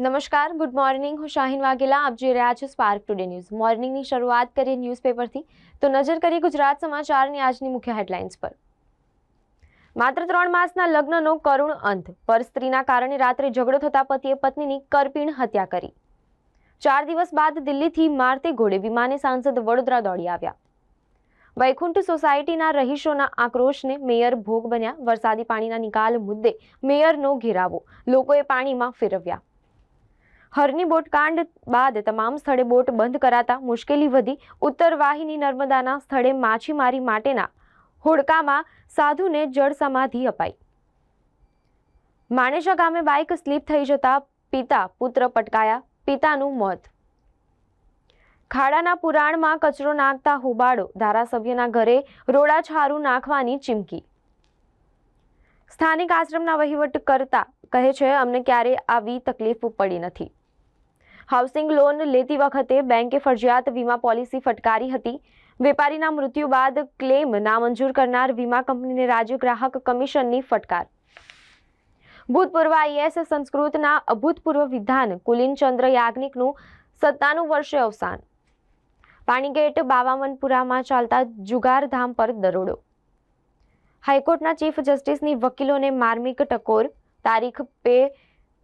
નમસ્કાર, good morning. હું શાહીન વાઘેલા. આપ જોઈ રહ્યા છો સ્પાર્ક ટુડે ન્યૂઝ મોર્નિંગની શરૂઆત કરીએ ન્યૂઝપેપરથી તો નજર કરીએ ગુજરાત સમાચારની આજની મુખ્ય હેડલાઇન્સ પર. માત્ર ત્રણ માસના લગ્નનો કરુણ અંત. પર સ્ત્રીના કારણે રાત્રે ઝઘડો થતા પતિએ પત્નીની કરપીણ હત્યા કરી. ચાર દિવસ બાદ દિલ્હીથી મારતે ઘોડે વિમાને સાંસદ વડોદરા દોડી આવ્યા. વૈકુંઠ સોસાયટીના રહીશોના આક્રોશને મેયર ભોગ બન્યા. વરસાદી પાણીના નિકાલ મુદ્દે મેયરનો ઘેરાવો. લોકોએ પાણીમાં ફેરવ્યા. હરની બોટકાંડ બાદ તમામ સ્થળે બોટ બંધ કરાતા મુશ્કેલી વધી. ઉત્તર વાહિની નર્મદાના સ્થળે માછીમારી માટેના હોડકામાં સાધુને જળ સમાધિ અપાઈ. માણેશા ગામે બાઇક સ્લીપ થઈ જતા પિતા પુત્ર પટકાયા. પિતાનું મોત. ખાડાના પુરાણમાં કચરો નાખતા હોબાળો. ધારાસભ્યના ઘરે રોડાછારું નાખવાની ચીમકી. સ્થાનિક આશ્રમના વહીવટ કરતા કહે છે, અમને ક્યારે આવી તકલીફ પડી નથી. હાઉસિંગ લોન લેતી વખતે બેંકે ફરજિયાત વીમા પોલિસી ફટકારી હતી. વેપારીના મૃત્યુ બાદ ક્લેમ નામંજૂર કરનાર વીમા કંપનીને રાજ્ય ગ્રાહક કમિશનની ફટકાર. ભૂતપૂર્વ આઈએએસ સંસ્કૃતના અભૂતપૂર્વ વિધાન કુલિનચંદ્ર યાજ્ઞિકનું સત્તાનું વર્ષે અવસાન. પાણીગેટ બાવામનપુરામાં ચાલતા જુગારધામ પર દરોડો. હાઈકોર્ટના ચીફ જસ્ટિસની વકીલોને માર્મિક ટકોર. તારીખ પે,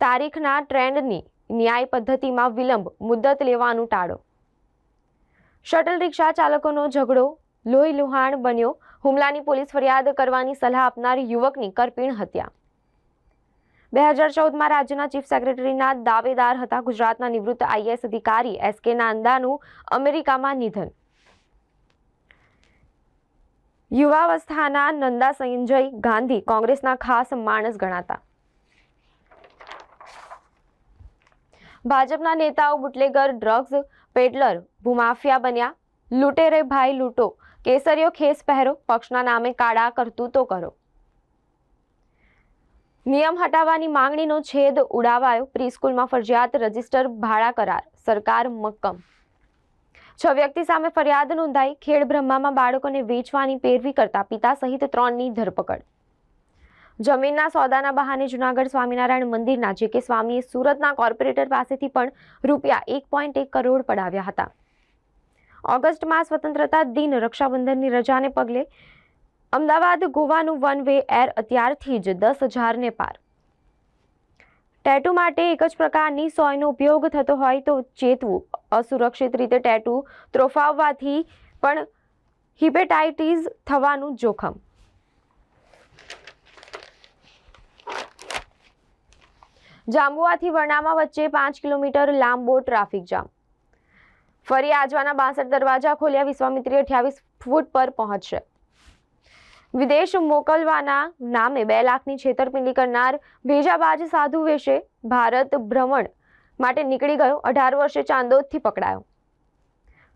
તારીખના ટ્રેન્ડની ન્યાય પદ્ધતિમાં વિલંબ મુદ્દત લેવાનું ટાળો. શટલ રિક્ષા ચાલકોનો ઝઘડો, લોહી લુહાણ બન્યો. હુમલાની પોલીસ ફરિયાદ કરવાની સલાહ આપનાર યુવકની કરપીણ હત્યા. બે હજાર ચૌદમાં રાજ્યના ચીફ સેક્રેટરીના દાવેદાર હતા ગુજરાતના નિવૃત્ત આઈએસ અધિકારી એસ કે નાંદાનું અમેરિકામાં નિધન. યુવાવસ્થાના નંદા સંજય ગાંધી કોંગ્રેસના ખાસ માણસ ગણાતા. ભાજપના નેતાઓ બુટલેગર ડ્રગ્સ પેડલર, ભૂમાફિયા બન્યા. લૂંટેરે ભાઈ લૂંટો. કેસરીઓ ખેસ પહેરો. પક્ષના નામે કાળા કરતૂતો કરો. નિયમ હટાવવાની માંગણીનો છેદ ઉડાવાયો. પ્રીસ્કૂલમાં ફરજિયાત રજિસ્ટર ભાડા કરાર. સરકાર મક્કમ. છ વ્યક્તિ સામે ફરિયાદ નોંધાઈ. ખેડ બ્રહ્મામાં બાળકોને વેચવાની પેરવી કરતા પિતા સહિત ત્રણની ધરપકડ. જમીનના સોદાના બહાને જુનાગઢ સ્વામિનારાયણ મંદિરના, જે કે સ્વામીએ સુરતના કોર્પોરેટર પાસેથી પણ રૂપિયા એક પોઈન્ટ એક કરોડ પડાવ્યા હતા. ઓગસ્ટમાં સ્વતંત્રતા દિન રક્ષાબંધનની રજાને પગલે અમદાવાદ ગોવાનું વન વે એર અત્યારથી જ દસ હજારને પાર. ટેટુ માટે એક જ પ્રકારની સોયનો ઉપયોગ થતો હોય તો ચેતવું. અસુરક્ષિત રીતે ટેટુ ત્રોફાવવાથી પણ હિપેટાઇટીસ થવાનું જોખમ. જાંબુઆથી વરણામા વચ્ચે પાંચ કિલોમીટર લાંબો ટ્રાફિક જામ. ફરી આજવાના બાસઠ દરવાજા ખોલ્યા વિશ્વામિત્રી અઠ્યાવીસ ફૂટ પર પહોંચશે. વિદેશ મોકલવાના નામે બે લાખની છેતરપિંડી કરનાર ભેજાબાજ સાધુ વેશે ભારત ભ્રમણ માટે નીકળી ગયો, અઢાર વર્ષે ચાંદોદથી પકડાયો.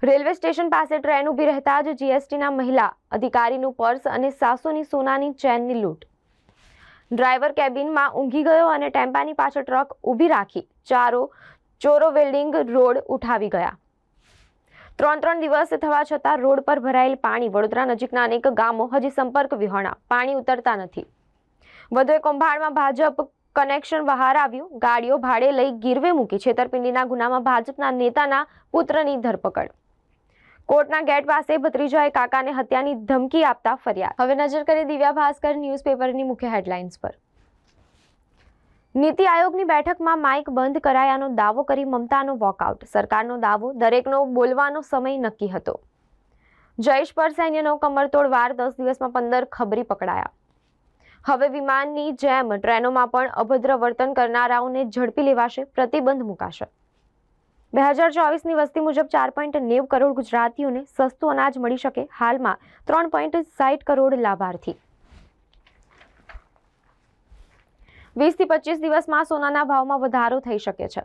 રેલવે સ્ટેશન પાસે ટ્રેન ઊભી રહેતા જ જીએસટીના મહિલા અધિકારીનું પર્સ અને સાસોની સોનાની ચેનની લૂંટ. ડ્રાઈવર કેબિનમાં ઊંઘી ગયો અને ટેમ્પાની પાછળ ટ્રક ઊભી રાખી ચારો ચોરો વેલ્ડિંગ રોડ ઉઠાવી ગયા. ત્રણ ત્રણ દિવસ થવા છતાં રોડ પર ભરાયેલ પાણી વડોદરા નજીકના અનેક ગામો હજી સંપર્ક વિહોણા. પાણી ઉતરતા નથી. વધુ એક કૌભાંડમાં ભાજપ કનેક્શન બહાર આવ્યું. ગાડીઓ ભાડે લઈ ગીરવે મૂકી છેતરપિંડીના ગુનામાં ભાજપના નેતાના પુત્રની ધરપકડ. કોર્ટના ગેટ પાસે ભત્રીજાએ કાકાને હત્યાની ધમકી આપતા ફરિયાદ. હવે નજર કરીએ દિવ્યા ભાસ્કર ન્યૂઝપેપરની મુખ્ય હેડલાઇન્સ પર. નીતિ આયોગની બેઠકમાં માઇક બંધ કરાયાનો દાવો કરી મમતાનો વોકઆઉટ. સરકારનો દાવો, દરેકનો બોલવાનો સમય નક્કી હતો. જયેશ પર સૈન્યનો કમરતોડ વાર દસ દિવસમાં પંદર ખબરી પકડાયા. હવે વિમાનની જેમ ટ્રેનોમાં પણ અભદ્ર વર્તન કરનારાઓને ઝડપી લેવાશે, પ્રતિબંધ મુકાશે. બે હજાર ચોવીસની વસ્તી મુજબ ચાર પોઈન્ટ નેવ કરોડ ગુજરાતીઓને સસ્તું અનાજ મળી શકે હાલમાં ત્રણ પોઈન્ટ સાઠ કરોડ લાભાર્થી. વીસથી પચીસ દિવસમાં સોનાના ભાવમાં વધારો થઈ શકે છે.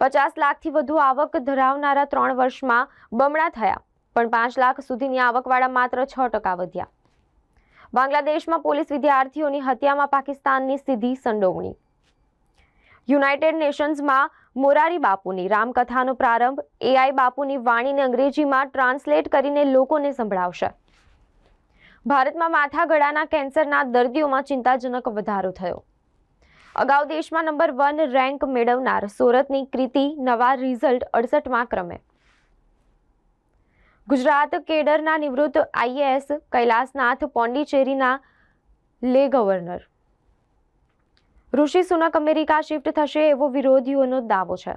પચાસ લાખથી વધુ આવક ધરાવનારા ત્રણ વર્ષમાં બમણા થયા, પણ પાંચ લાખ સુધીની આવકવાળા માત્ર છ ટકા વધ્યા. બાંગ્લાદેશમાં પોલીસ વિદ્યાર્થીઓની હત્યામાં પાકિસ્તાનની સીધી સંડોવણી. યુનાઇટેડ નેશન્સમાં મોરારી બાપુની રામકથાનો પ્રારંભ એઆઈ બાપુની વાણીને અંગ્રેજીમાં ટ્રાન્સલેટ કરીને લોકોને સંભળાવશે. ભારતમાં માથા ગળાના કેન્સરના દર્દીઓમાં ચિંતાજનક વધારો થયો. અગાઉ દેશમાં નંબર વન રેન્ક મેળવનાર સુરતની કૃતિ નવા રિઝલ્ટ અડસઠમાં ક્રમે. ગુજરાત કેડરના નિવૃત્ત આઈએએસ કૈલાસનાથ પોંડિચેરીના લે governor. Rishi Sunak America shift થશે એવો વિરોધીઓનો દાવો છે.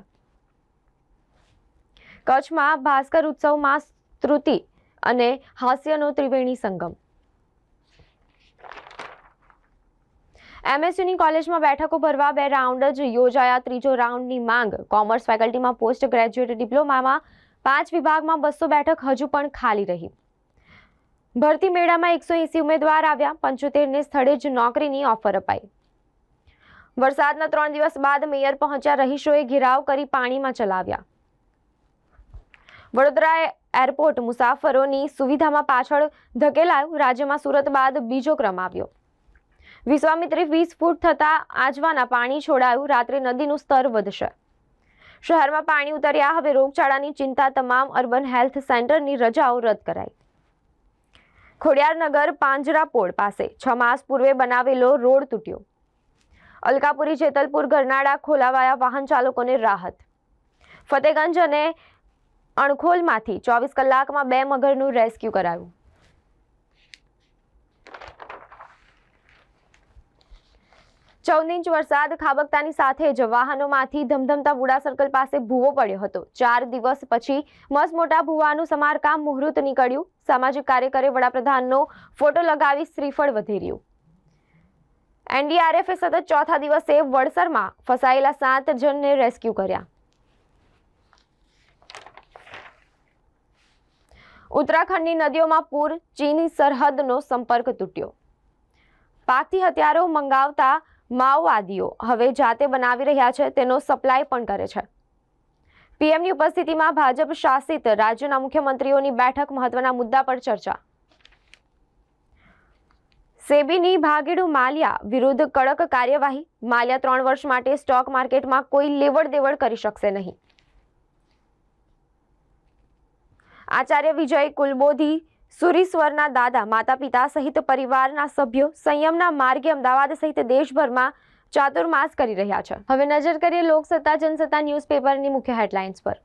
કચ્છમાં ભાસ્કર ઉત્સવમાં સ્તૃતિ અને હાસ્યનો ત્રિવેણી સંગમ. એમએસયુની કોલેજમાં બેઠકો ભરવા બે રાઉન્ડ જ યોજાયા. ત્રીજો રાઉન્ડની માંગ કોમર્સ ફેકલ્ટીમાં પોસ્ટ ગ્રેજ્યુએટ ડિપ્લોમામાં પાંચ વિભાગમાં બસો બેઠક હજુ પણ ખાલી રહી. ભરતી મેળામાં એકસો એંસી ઉમેદવાર આવ્યા. પંચોતેરને સ્થળે જ નોકરીની ઓફર અપાઈ. વરસાદના ત્રણ દિવસ બાદ મેયર પહોંચ્યા રહીશોએ ઘેરાવ કરી પાણીમાં ચલાવ્યા. વડોદરા એરપોર્ટ મુસાફરોની સુવિધામાં પાછળ ધકેલાયું, રાજ્યમાં સુરત બાદ બીજો ક્રમ આવ્યો. વિશ્વામિત્રી વીસ ફૂટ થતાં આજવાના પાણી છોડાયું, રાત્રે નદીનું સ્તર વધશે. શહેરમાં પાણી ઉતર્યા, હવે રોગચાળાની ચિંતા તમામ અર્બન હેલ્થ સેન્ટરની રજાઓ રદ કરાઈ. ખોડિયારનગર પાંજરાપોળ પાસે છ માસ પૂર્વે બનાવેલો રોડ તૂટ્યો. અલકાપુરી, જેતલપુર ગરનાળા ખોલાવાયા વાહન ચાલકોને રાહત. ફતેગંજ અને અણખોલમાંથી ચોવીસ કલાકમાં બે મગરનું રેસ્ક્યુ કરાયું. ચૌદ ઇંચ વરસાદ ખાબકતાની સાથે જ વાહનોમાંથી ધમધમતા વુડા સર્કલ પાસે ભૂવો પડ્યો હતો. ચાર દિવસ પછી મસમોટા ભૂવાનું સમારકામ મુહૂર્ત નીકળ્યું. સામાજિક કાર્યકરે વડાપ્રધાનનો ફોટો લગાવી શ્રીફળ વધેર્યું. એનડીઆરએફે સતત ચોથા દિવસે વડસરમાં ફસાયેલા સાત જણને રેસ્ક્યુ કર્યા. ઉત્તરાખંડની નદીઓમાં પૂર, ચીની સરહદનો સંપર્ક તૂટ્યો. પાકથી હથિયારો મંગાવતા માઓવાદીઓ હવે જાતે બનાવી રહ્યા છે, તેનો સપ્લાય પણ કરે છે. પીએમની ઉપસ્થિતિમાં ભાજપ શાસિત રાજ્યોના મુખ્યમંત્રીઓની બેઠક મહત્વના મુદ્દા પર ચર્ચા. સેબીની ભાગેડુ માલ્યા વિરુદ્ધ કડક કાર્યવાહી. માલ્યા ત્રણ વર્ષ માટે સ્ટોક માર્કેટમાં કોઈ લેવડ દેવડ કરી શકશે નહીં. આચાર્ય વિજય કુલબોધી, સુરીશ્વરના દાદા માતા પિતા સહિત પરિવારના સભ્યો સંયમના માર્ગે અમદાવાદ સહિત દેશભરમાં ચાતુર્માસ કરી રહ્યા છે. હવે નજર કરીએ લોકસત્તા, જનસત્તા ન્યૂઝપેપરની મુખ્ય હેડલાઇન્સ પર.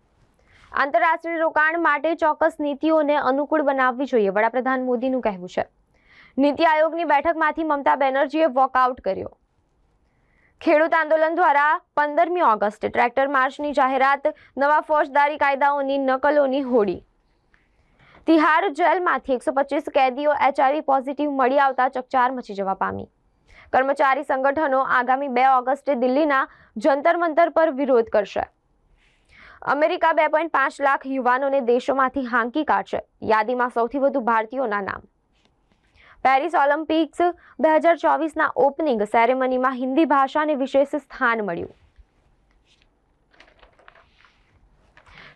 આંતરરાષ્ટ્રીય રોકાણ માટે ચોક્કસ નીતિઓને અનુકૂળ બનાવવી જોઈએ. વડાપ્રધાન મોદીનું કહેવું છે. નીતિ આયોગની બેઠકમાંથી મમતા બેનર્જીએ વોકઆઉટ કર્યો. ખેડૂત આંદોલન દ્વારા પંદરમી ઓગસ્ટ ટ્રેક્ટર માર્ચની જાહેરાત, નવા ફોજદારી કાયદાઓની નકલોની હોડી. તિહાર જેલમાંથી એકસો પચીસ કેદીઓ એચઆઈવી પોઝિટિવ મળી આવતા ચકચાર મચી જવા પામી. કર્મચારી સંગઠનો આગામી બે ઓગસ્ટે દિલ્હીના જંતર મંતર પર વિરોધ કરશે. અમેરિકા બે પોઈન્ટ પાંચ લાખ યુવાનોને દેશોમાંથી હાંકી કાઢશે. યાદીમાં સૌથી વધુ ભારતીયોના નામ. પેરિસ ઓલિમ્પિક્સ બે હજાર ચોવીસના ઓપનિંગ સેરેમનીમાં હિન્દી ભાષાને વિશેષ સ્થાન મળ્યું.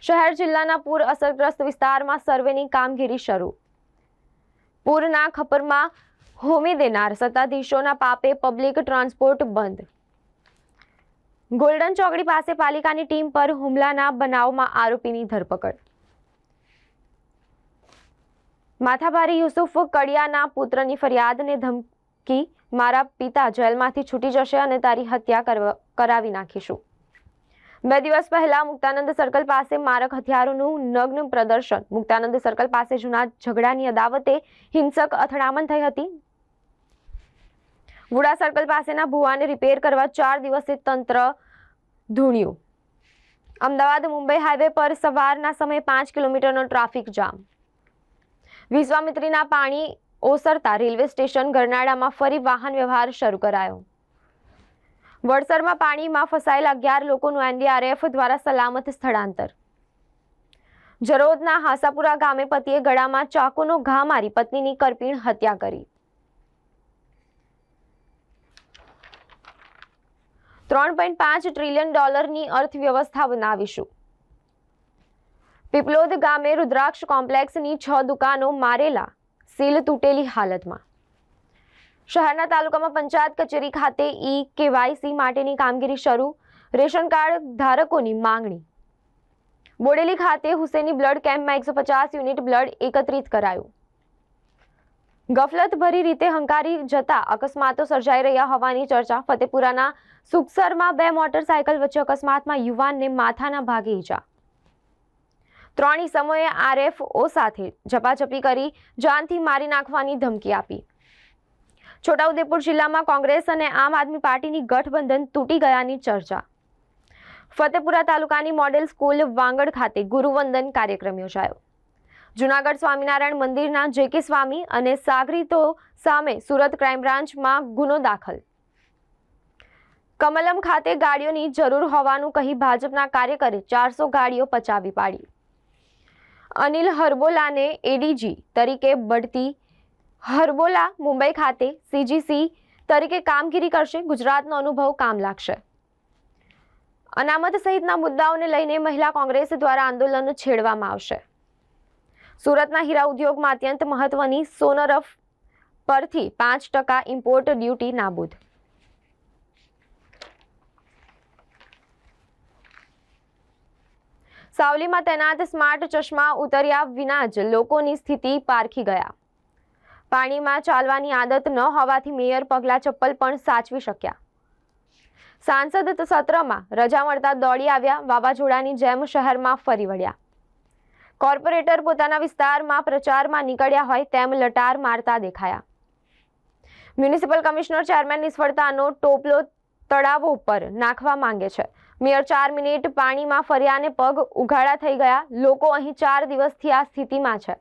શહેર જિલ્લાના પૂર અસરગ્રસ્ત વિસ્તારમાં સર્વેની કામગીરી શરૂ. પૂરના ખપરમાં હોમી દેનાર સત્તાધીશોના પાપે પબ્લિક ટ્રાન્સપોર્ટ બંધ. ગોલ્ડન ચોકડી પાસે પાલિકાની ટીમ પર હુમલાના બનાવમાં આરોપીની ધરપકડ. માથાભારી યુસુફ કડિયાના પુત્રની ફરિયાદને ધમકી મારા પિતા જેલમાંથી છૂટી જશે અને તારી હત્યા કરાવી નાખીશું. બે દિવસ પહેલા મુક્તાનંદ સર્કલ પાસે મારક હથિયારોનું નગ્ન પ્રદર્શન. મુક્તાનંદ સર્કલ પાસે જૂના ઝઘડાની અદાવતે હિંસક અથડામણ થઈ હતી. વુડા સર્કલ પાસેના ભુવાને રિપેર કરવા ચાર દિવસે તંત્ર ધૂણ્યું. અમદાવાદ મુંબઈ હાઈવે પર સવારના સમયે પાંચ કિલોમીટરનો ટ્રાફિક જામ વિશ્વામિત્રીના પાણી ઓસરતા રેલવે સ્ટેશન ગરનાળામાં ફરી વાહન વ્યવહાર શરૂ કરાયો. વડસરમાં પાણીમાં ફસાયેલા અગિયાર લોકોનું એનડીઆરએફ દ્વારા સલામત સ્થળાંતર. જરોદના હાસાપુરા ગામે પતિએ ગળામાં ચાકુનો ઘા મારી પત્નીની કરપીણ હત્યા કરી. ત્રણ પોઈન્ટ પાંચ ટ્રિલિયન ડોલરની અર્થવ્યવસ્થા બનાવીશું. પીપલોદ ગામે રુદ્રાક્ષ કોમ્પ્લેક્સની છ દુકાનો મારેલા, સીલ તૂટેલી હાલતમાં. શહેરના તાલુકામાં પંચાયત કચેરી ખાતે ઈ કેવાયસી માટેની કામગીરી શરૂ, રેશન કાર્ડ ધારકોની માંગણી. બોડેલી ખાતે હુસેની બ્લડ કેમ્પમાં એકસો પચાસ યુનિટ બ્લડ એકત્રિત કરાયું. ગફલતભરી રીતે હંકારી જતા અકસ્માતો સર્જાઈ રહ્યા હોવાની ચર્ચા, ફતેપુરાના સુખસરમાં બે મોટરસાયકલ વચ્ચે અકસ્માતમાં યુવાનને માથાના ભાગે ઈજા. ત્રણ સમયે આરએફઓ સાથે ઝપાઝપી કરી જાનથી મારી નાખવાની ધમકી આપી. છોટાઉદેપુર જિલ્લામાં કોંગ્રેસ અને આમ આદમી પાર્ટીની ગઠબંધન તૂટી ગયાની ચર્ચા. ફતેપુરા તાલુકાની મોડેલ સ્કૂલ વાંગડ ખાતે ગુરુવંદન કાર્યક્રમ યોજાયો. જુનાગઢ સ્વામિનારાયણ મંદિરના જેકે સ્વામી અને સાગરીતો સામે સુરત ક્રાઇમ બ્રાન્ચમાં ગુનો દાખલ. કમલમ ખાતે ગાડીઓની જરૂર હોવાનું કહી ભાજપના કાર્યકરે ચારસો ગાડીઓ પચાવી પાડી. અનિલ હરબોલાને એડીજી તરીકે બઢતી હરબોલા મુંબઈ ખાતે સીજીસી તરીકે કામગીરી કરશે. ગુજરાતનો અનુભવ કામ લાગશે. અનામત સહિતના મુદ્દાઓને લઈને મહિલા કોંગ્રેસ દ્વારા આંદોલન છેડવામાં આવશે. સુરતના હીરા ઉદ્યોગમાં અત્યંત મહત્વની સોનરફ પરથી પાંચ ટકા ઇમ્પોર્ટ ડ્યુટી નાબૂદ સાવલીમાં તૈનાત સ્માર્ટ ચશ્મા ઉતર્યા વિના જ લોકોની સ્થિતિ પારખી ગયા. પાણીમાં ચાલવાની આદત ન હોવાથી મેયર પગલા ચપ્પલ પણ સાચવી શક્યા. સાંસદ સત્રમાં રજા મળતા દોડી આવ્યા, વાવાઝોડાની જેમ શહેરમાં ફરી વળ્યા. કોર્પોરેટર પોતાના વિસ્તારમાં પ્રચારમાં નીકળ્યા હોય તેમ લટાર મારતા દેખાયા. મ્યુનિસિપલ કમિશનર ચેરમેન નિષ્ફળતાનો ટોપલો તળાવો ઉપર નાખવા માંગે છે. મેયર ચાર મિનિટ પાણીમાં ફર્યાને પગ ઉઘાડા થઈ ગયા. લોકો અહીં ચાર દિવસથી આ સ્થિતિમાં છે.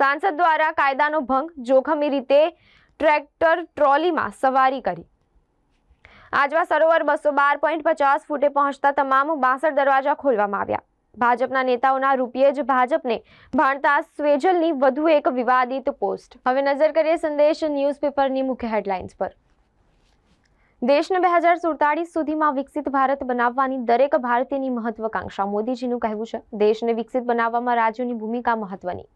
સાંસદ દ્વારા કાયદાનો ભંગ જોખમી રીતે ટ્રેક્ટર ટ્રોલીમાં સવારી કરી. આજવા સરોવર બસો બાર પોઈન્ટ પચાસ ફૂટે પહોંચતા તમામ બાસઠ દરવાજા ખોલવામાં આવ્યા. ભાજપના નેતાઓના રૂપિયે જ ભાજપને ભાણતા સ્વેજલની વધુ એક વિવાદિત પોસ્ટ. હવે નજર કરીએ સંદેશ ન્યૂઝપેપરની મુખ્ય હેડલાઇન્સ પર. દેશને બે હજાર સુડતાળીસ સુધીમાં વિકસિત ભારત બનાવવાની દરેક ભારતીયની મહત્વકાંક્ષા. મોદીજીનું કહેવું છે, દેશને વિકસિત બનાવવામાં રાજ્યોની ભૂમિકા મહત્વની.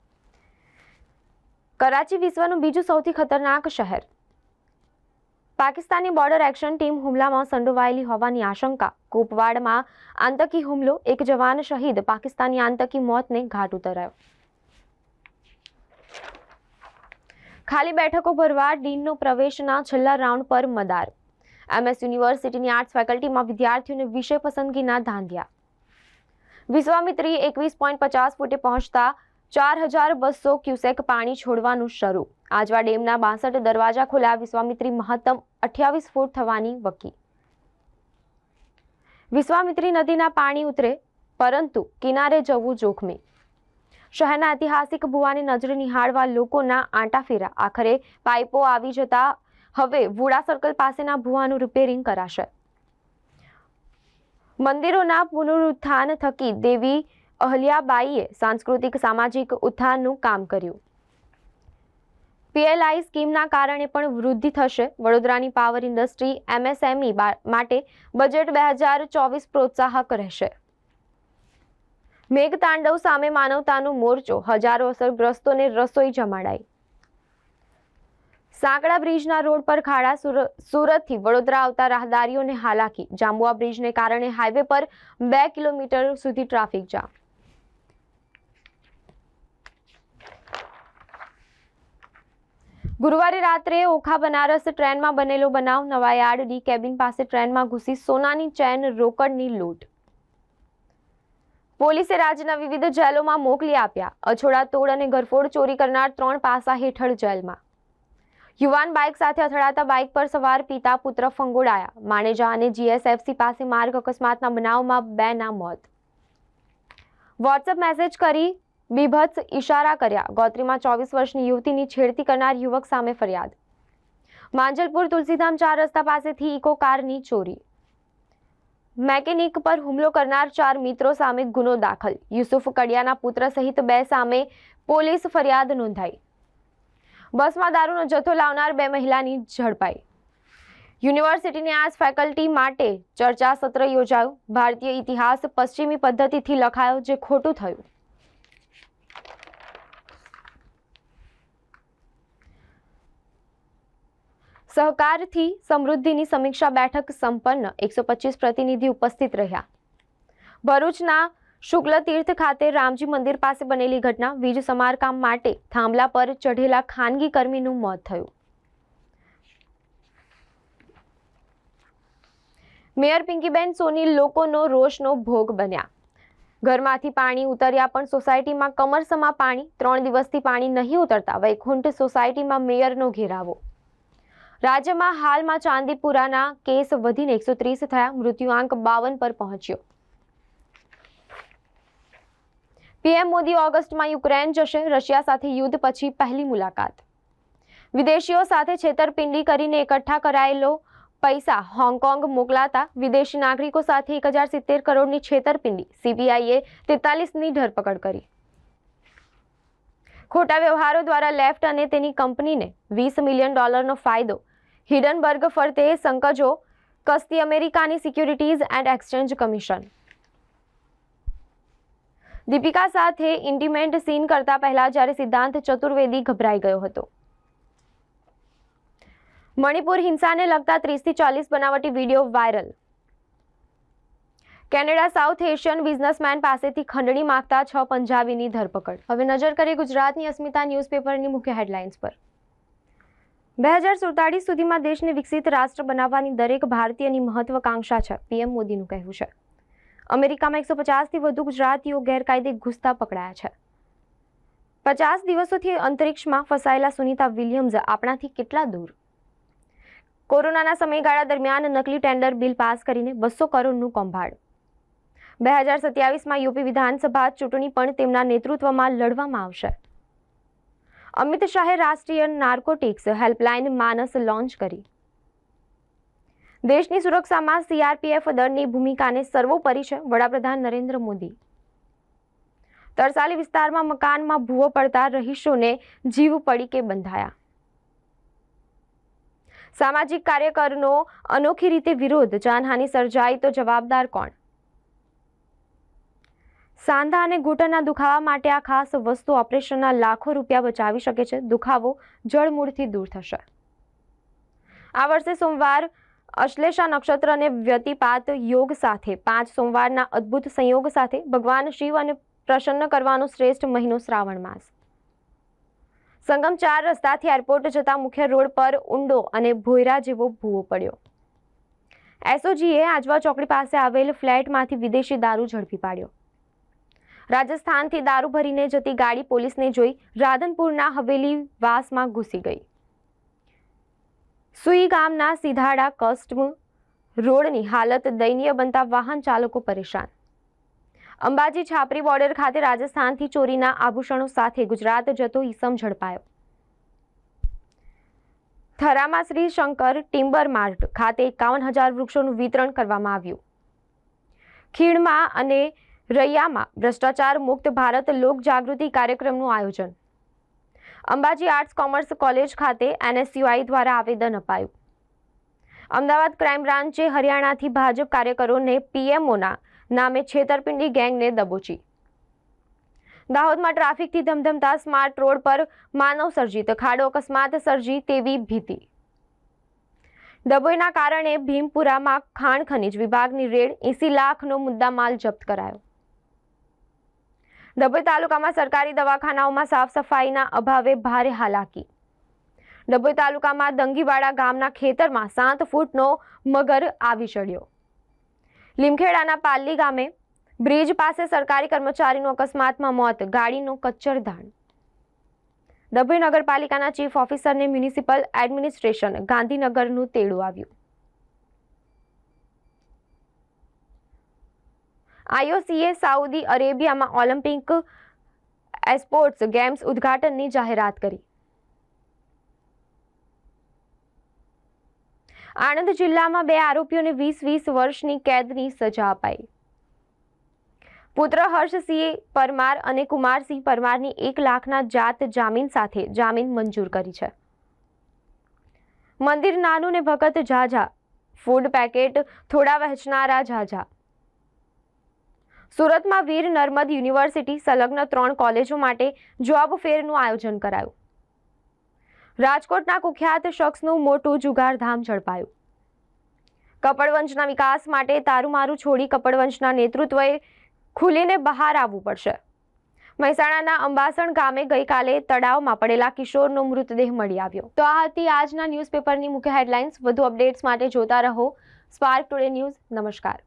કરાચી વિશ્વનું બીજું સૌથી ખતરનાક શહેર. પાકિસ્તાની બોર્ડર એક્શન ટીમ હુમલામાં સંડોવાયેલી હોવાની આશંકા. કુપવાડમાં આતંકી હુમલો. એક જવાન શહીદ. પાકિસ્તાની આતંકી મોતને ઘાટ ઉતરાયો. ખાલી બેઠકો ભરવા ડીનનો પ્રવેશના છેલ્લા રાઉન્ડ પર મદાર. એમએસ યુનિવર્સિટીની આર્ટ્સ ફેકલ્ટીમાં વિદ્યાર્થીઓને વિષય પસંદગીના ધાંધ્યા. વિશ્વામિત્રી એકવીસ પોઈન્ટ પચાસ ફૂટે પહોંચતા ચાર હજાર બસો ક્યુસેક પાણી છોડવાનું શરૂ. આજવા ડેમના બાસઠ દરવાજા ખોલ્યા વિશ્વામિત્રી મહત્તમ અઠ્યાવીસ ફૂટ થવાની વકી. વિશ્વામિત્રી નદીના પાણી ઉતરે, પરંતુ કિનારે જવું જોખમી. શહેરના ઐતિહાસિક ભુવાની નજરે નિહાળવા લોકોના આંટાફેરા આખરે પાઇપો આવી જતા હવે વુડા સર્કલ પાસેના ભુવાનું રિપેરિંગ કરાશે. મંદિરોના પુનરુત્થાન થકી દેવી અહલ્યાબાઈએ સાંસ્કૃતિક સામાજિક ઉત્થાનનું કામ કર્યું. પીએલઆઈ સ્કીમના કારણે પણ વૃદ્ધિ થશે. વડોદરાની પાવર ઇન્ડસ્ટ્રી એમએસએમઈ માટે બજેટ બે હજાર ચોવીસ પ્રોત્સાહક રહેશે. મેઘતાંડવ સામે માનવતાનો મોરચો. હજારો અસરગ્રસ્તોને રસોઈ જમાડાઈ. સાંકડા બ્રિજના રોડ પર ખાડા સુર- સુરતથી વડોદરા આવતા રાહદારીઓને હાલાકી. જાંબુઆ બ્રિજને કારણે હાઈવે પર બે કિલોમીટર સુધી ટ્રાફિક જામ. ગુરુવારે રાત્રે ઓખા બનારસ ટ્રેનમાં બનેલો બનાવ નવાયાર્ડ ડી કેબિન પાસે ટ્રેનમાં ઘૂસી સોનાની ચેન રોકડની લૂંટ. પોલીસે રાજ્યના વિવિધ જેલોમાં મોકલી આપ્યા. અછોડા તોડ અને ઘરફોડ ચોરી કરનાર ત્રણ પાસા હેઠળ જેલમાં. યુવાન બાઇક સાથે અથડાતા બાઇક પર સવાર પિતા, પુત્ર ફંગોળાયા. માણેજા અને જીએસએફસી પાસે માર્ગ અકસ્માતના બનાવમાં બેના મોત. વોટ્સએપ મેસેજ કરી બીભત્સ ઇશારા કર્યા. ગોત્રીમાં ચોવીસ વર્ષની યુવતીની છેડતી કરનાર યુવક સામે ફરિયાદ. માંજલપુર તુલસીધામ ચાર રસ્તા પાસેથી ઇકો કારની ચોરી. મેકેનિક પર હુમલો કરનાર ચાર મિત્રો સામે ગુનો દાખલ. યુસુફ કડિયાના પુત્ર સહિત બે સામે પોલીસ ફરિયાદ નોંધાઈ. બસમાં દારૂનો જથ્થો લાવનાર બે મહિલાની ઝડપાઈ. યુનિવર્સિટીની આર્ટ્સ ફેકલ્ટી માટે ચર્ચા સત્ર યોજાયું. ભારતીય ઇતિહાસ પશ્ચિમી પદ્ધતિથી લખાયો જે ખોટું થયું. સહકારથી સમૃદ્ધિની સમીક્ષા બેઠક સંપન્ન. એકસો પ્રતિનિધિ ઉપસ્થિત રહ્યા. ભરૂચના શુક્લ તીર્થ ખાતે રામજી મંદિર પાસે બનેલી ઘટના વીજ સમારકામ માટે થાંભલા પર ચઢેલા ખાનગી કર્મીનું મોત થયું. મેયર પિંકીબેન સોની લોકોનો રોષનો ભોગ બન્યા. ઘરમાંથી પાણી ઉતર્યા પણ સોસાયટીમાં કમરસમાં પાણી, ત્રણ દિવસથી પાણી નહીં ઉતરતા વૈકુંઠ સોસાયટીમાં મેયરનો ઘેરાવો. રાજ્યમાં હાલમાં ચાંદીપુરાના કેસ વધીને એકસો ત્રીસ થયા, મૃત્યુઆંક બાવન પર પહોંચ્યો. પીએમ મોદી ઓગસ્ટમાં યુક્રેન જશે, રશિયા સાથે યુદ્ધ પછી પહેલી મુલાકાત. વિદેશીઓ સાથે છેતરપિંડી કરીને એકઠા કરાયેલો પૈસા હોંગકોંગ મોકલાતા વિદેશી નાગરિકો સાથે એક હજાર સિત્તેર કરોડની છેતરપિંડી. સીબીઆઈએ તેતાલીસની ધરપકડ કરી. ખોટા વ્યવહારો દ્વારા લેફ્ટ અને તેની કંપનીને વીસ મિલિયન ડોલરનો ફાયદો. હિડનબર્ગ ફરતે સંકજો, કસ્તી અમેરિકાની securities and exchange commission. Deepika સાથે ઇન્ટિમેન્ટ સીન કરતા પહેલા જ્યારે સિદ્ધાંત ચતુર્વેદી ગભરાઈ ગયો હતો. મણિપુર હિંસાને લગતા ત્રીસથી ચાલીસ બનાવટી video viral. Canada south Asian businessman પાસેથી ખંડણી માગતા છ પંજાબીની ધરપકડ. હવે નજર કરીએ ગુજરાતની અસ્મિતા ન્યૂઝપેપરની મુખ્ય હેડલાઇન્સ પર. બે હજાર સુડતાળીસ સુધીમાં દેશને વિકસિત રાષ્ટ્ર બનાવવાની દરેક ભારતીયની મહત્વકાંક્ષા છે, પીએમ મોદીનું કહેવું છે. અમેરિકામાં એકસો પચાસથી વધુ ગુજરાતીઓ ગેરકાયદે ઘૂસતા પકડાયા છે. પચાસ દિવસોથી અંતરિક્ષમાં ફસાયેલા સુનિતા વિલિયમ્સ આપણાથી કેટલા દૂર? કોરોનાના સમયગાળા દરમિયાન નકલી ટેન્ડર બિલ પાસ કરીને બસો કરોડનું કૌભાંડ. બે હજાર સત્યાવીસમાં યુપી વિધાનસભા ચૂંટણી પણ તેમના નેતૃત્વમાં લડવામાં આવશે. અમિત શાહે રાષ્ટ્રીય નાર્કોટિક્સ હેલ્પલાઇન માનસ લોન્ચ કરી. દેશની સુરક્ષામાં સીઆરપીએફ દળની ભૂમિકાને સર્વોપરી છે, વડાપ્રધાન નરેન્દ્ર મોદી. તરસાલી વિસ્તારમાં મકાનમાં ભૂવો પડતા રહીશોને જીવ પડીકે બંધાયા. સામાજિક કાર્યકરનો અનોખી રીતે વિરોધ, જાનહાનિ સર્જાઈ તો જવાબદાર કોણ? સાંધા અને ઘૂંટણના દુખાવા માટે આ ખાસ વસ્તુ ઓપરેશનના લાખો રૂપિયા બચાવી શકે છે. દુખાવો જળમૂળથી દૂર થશે. આ વર્ષે સોમવાર અશ્લેષા નક્ષત્ર અને વ્યતિપાત યોગ સાથે, પાંચ સોમવારના અદ્ભુત સંયોગ સાથે ભગવાન શિવ અને પ્રસન્ન કરવાનો શ્રેષ્ઠ મહિનો શ્રાવણ માસ. સંગમ ચાર રસ્તાથી એરપોર્ટ જતા મુખ્ય રોડ પર ઊંડો અને ભોયરા જેવો ભૂવો પડ્યો. એસઓજીએ આજવા ચોકડી પાસે આવેલ ફ્લેટમાંથી વિદેશી દારૂ ઝડપી પાડ્યો. રાજસ્થાનથી દારૂ ભરીને જતી ગાડી પોલીસને જોઈ રાધનપુરના હવેલી વાસમાં ઘૂસી ગઈ. સુઈ ગામના સીધાડા કસ્ટમ રોડની હાલત દયનીય બનતા વાહન ચાલકો પરેશાન. અંબાજી છાપરી બોર્ડર ખાતે રાજસ્થાનથી ચોરીના આભૂષણો સાથે ગુજરાત જતો ઈસમ ઝડપાયો. થરામાં શ્રી શંકર ટિમ્બર માર્ટ ખાતે એકાવન હજાર વૃક્ષોનું વિતરણ કરવામાં આવ્યું. ખીણમાં અને રૈયામાં ભ્રષ્ટાચાર મુક્ત ભારત લોક જાગૃતિ કાર્યક્રમનું આયોજન. અંબાજી આર્ટ્સ કોમર્સ કોલેજ ખાતે એનએસયુઆઈ દ્વારા આવેદન અપાયું. અમદાવાદ ક્રાઇમ બ્રાન્ચે હરિયાણાથી ભાજપ કાર્યકરોને પીએમઓના નામે છેતરપિંડી ગેંગને દબોચી. દાહોદમાં ટ્રાફિકથી ધમધમતા સ્માર્ટ રોડ પર માનવ સર્જિત ખાડો અકસ્માત સર્જી તેવી ભીતિ. દબોઈના કારણે ભીમપુરામાં ખાણ ખનિજ વિભાગની રેડ એસી લાખનો મુદ્દામાલ જપ્ત કરાયો. ડભોઈ તાલુકામાં સરકારી દવાખાનાઓમાં સાફ સફાઈના અભાવે ભારે હાલાકી. ડભોઈ તાલુકામાં દંગીવાડા ગામના ખેતરમાં સાત ફૂટનો મગર આવી ચડ્યો. લીમખેડાના પાલ્લી ગામે બ્રિજ પાસે સરકારી કર્મચારીનું અકસ્માતમાં મોત, ગાડીનું કચ્છરધાણ ડભોઈ નગરપાલિકાના ચીફ ઓફિસરને મ્યુનિસિપલ એડમિનિસ્ટ્રેશન ગાંધીનગરનું તેડું આવ્યું. આઈઓસીએ સાઉદી અરેબિયામાં ઓલિમ્પિક એસ્પોર્ટ્સ ગેમ્સ ઉદ્ઘાટનની જાહેરાત કરી. આણંદ જિલ્લામાં બે આરોપીઓને વીસ વીસ વર્ષની કેદની સજા અપાઈ. પુત્ર હર્ષસિંહ પરમાર અને કુમારસિંહ પરમારની એક લાખના જાત જામીન સાથે જામીન મંજૂર કરી છે. મંદિર નાનું ને ભગત ઝાઝા, ફૂડ પેકેટ થોડા વહેંચનારા ઝાઝા સુરતમાં વીર નર્મદ યુનિવર્સિટી સંલગ્ન ત્રણ કોલેજો માટે જોબ ફેરનું આયોજન કરાયું. રાજકોટના કુખ્યાત શખ્સનું મોટું જુગારધામ ઝડપાયું. કપડવંશના વિકાસ માટે તારુમારું છોડી કપડવંશના નેતૃત્વએ ખુલીને બહાર આવવું પડશે. મહેસાણાના અંબાસણ ગામે ગઈકાલે તળાવમાં પડેલા કિશોરનો મૃતદેહ મળી આવ્યો. તો આ હતી આજના ન્યૂઝપેપરની મુખ્ય હેડલાઇન્સ. વધુ અપડેટ્સ માટે જોતા રહો સ્પાર્ક ટુડે ન્યૂઝ. નમસ્કાર.